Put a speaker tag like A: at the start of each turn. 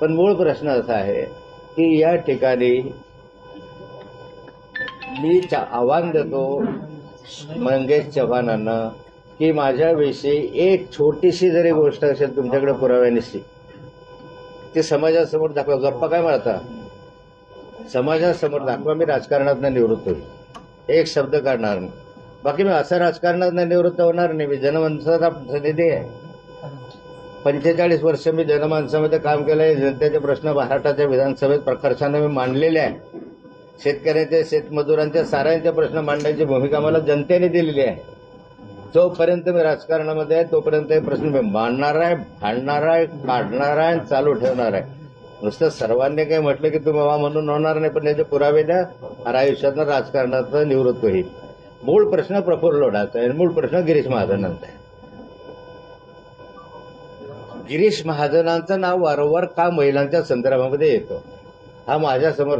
A: पण मूळ प्रश्न असा आहे की या ठिकाणी मी आव्हान देतो मंगेश चव्हाणांना की माझ्याविषयी एक छोटीशी जरी गोष्ट असेल तुमच्याकडे पुराव्यानिशी ती समाजासमोर दाखवा. गप्पा काय मारता? समाजासमोर दाखवा मी राजकारणात निवृत्त होईल. एक शब्द काढणार नाही. बाकी मी असं राजकारणात निवृत्त होणार नाही. मी जनमानसाचा प्रतिनिधी आहे. पंचेचाळीस वर्ष मी जनमानसामध्ये काम केलंय जनतेचे प्रश्न महाराष्ट्राच्या विधानसभेत प्रकर्षानं मी मांडलेले आहे. शेतकऱ्याचे शेतमजुरांचे साऱ्यांचे प्रश्न मांडण्याची भूमिका मला जनतेने दिलेली आहे. जोपर्यंत मी राजकारणामध्ये आहे तोपर्यंत हे प्रश्न मी मांडणार आहे भांडणार आहे काढणार आहे आणि चालू ठेवणार आहे. नुसतं सर्वांनी काही म्हटलं की तुम्ही वा म्हणून होणार नाही पण याचे पुरावे द्या. आणि आयुष्यातनं राजकारणाचं निवृत्त होईल. मूळ प्रश्न प्रफुल्ल लोढाचा आहे आणि मूळ प्रश्न गिरीश महाजनांचा आहे. गिरीश महाजनांचं नाव वारंवार का महिलांच्या संदर्भामध्ये येतो? हा माझ्यासमोर